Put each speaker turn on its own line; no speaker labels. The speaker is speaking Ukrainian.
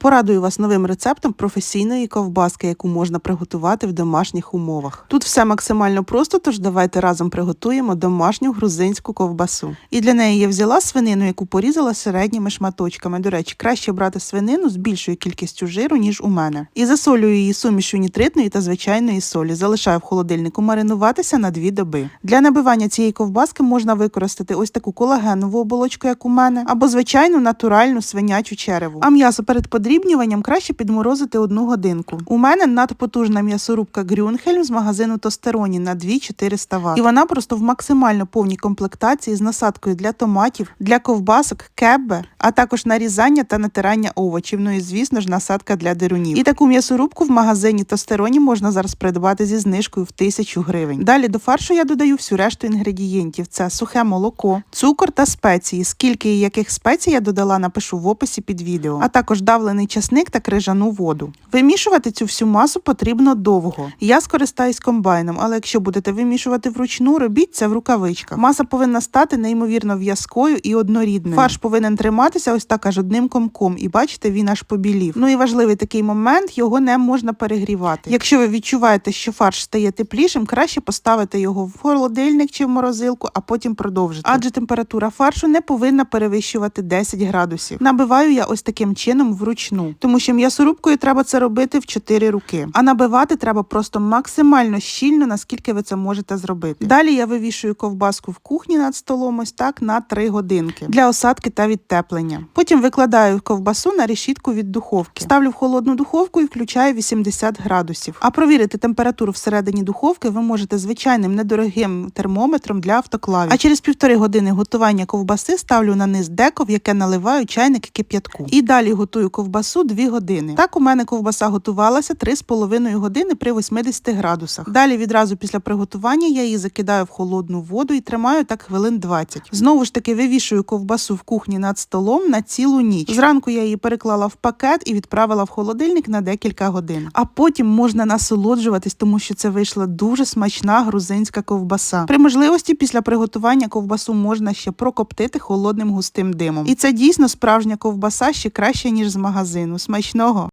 Порадую вас новим рецептом професійної ковбаски, яку можна приготувати в домашніх умовах. Тут все максимально просто, тож давайте разом приготуємо домашню грузинську ковбасу. І для неї я взяла свинину, яку порізала середніми шматочками. До речі, краще брати свинину з більшою кількістю жиру, ніж у мене. І засолюю її сумішю нітритної та звичайної солі. Залишаю в холодильнику маринуватися на дві доби. Для набивання цієї ковбаски можна використати ось таку колагенову оболочку, як у мене, або звичайну натуральну свинячу череву. А м'ясо перед подрібнюванням краще підморозити одну годинку. У мене надпотужна м'ясорубка Грюнхельм з магазину Тостероні на 2400 Вт. І вона просто в максимально повній комплектації з насадкою для томатів, для ковбасок, кеббе, а також нарізання та натирання овочів. Ну і звісно ж насадка для дерунів. І таку м'ясорубку в магазині Тостероні можна зараз придбати зі знижкою в 1000 гривень. Далі до фаршу я додаю всю решту інгредієнтів: це сухе молоко, цукор та спеції. Скільки і яких спецій я додала, напишу в описі під відео, а також давлений часник та крижану воду. Вимішувати цю всю масу потрібно довго. Я скористаюсь комбайном, але якщо будете вимішувати вручну, робіть це в рукавичках. Маса повинна стати неймовірно в'язкою і однорідною. Фарш повинен триматися ось так аж одним комком, і бачите, він аж побілів. Ну і важливий такий момент, його не можна перегрівати. Якщо ви відчуваєте, що фарш стає теплішим, краще поставити його в холодильник чи в морозилку, а потім продовжити. Адже температура фаршу не повинна перевищувати 10 градусів. Набиваю я ось таким чином вручну, тому що м'ясорубкою треба це робити в 4 руки. А набивати треба просто максимально щільно, наскільки ви це можете зробити. Далі я вивішую ковбаску в кухні над столом ось так на 3 годинки для осадки та відтеплення. Потім викладаю ковбасу на решітку від духовки. Ставлю в холодну духовку і включаю 80 градусів. А провірити температуру всередині духовки ви можете звичайним недорогим термометром для автоклавів. А через півтори години готування ковбаси ставлю на низ деко, в яке наливаю чайник кип'ятку. І далі готую ковбасу 2 години. Так у мене ковбаса готувалася 3,5 години при 80 градусах. Далі відразу після приготування я її закидаю в холодну воду і тримаю так хвилин 20. Знову ж таки вивішую ковбасу в кухні над столом на цілу ніч. Зранку я її переклала в пакет і відправила в холодильник на декілька годин. А потім можна насолоджуватись, тому що це вийшла дуже смачна грузинська ковбаса. При можливості після приготування ковбасу можна ще прокоптити холодним густим димом. І це дійсно справжня ковбаса ще краще ніж з магазину. fazendo smash no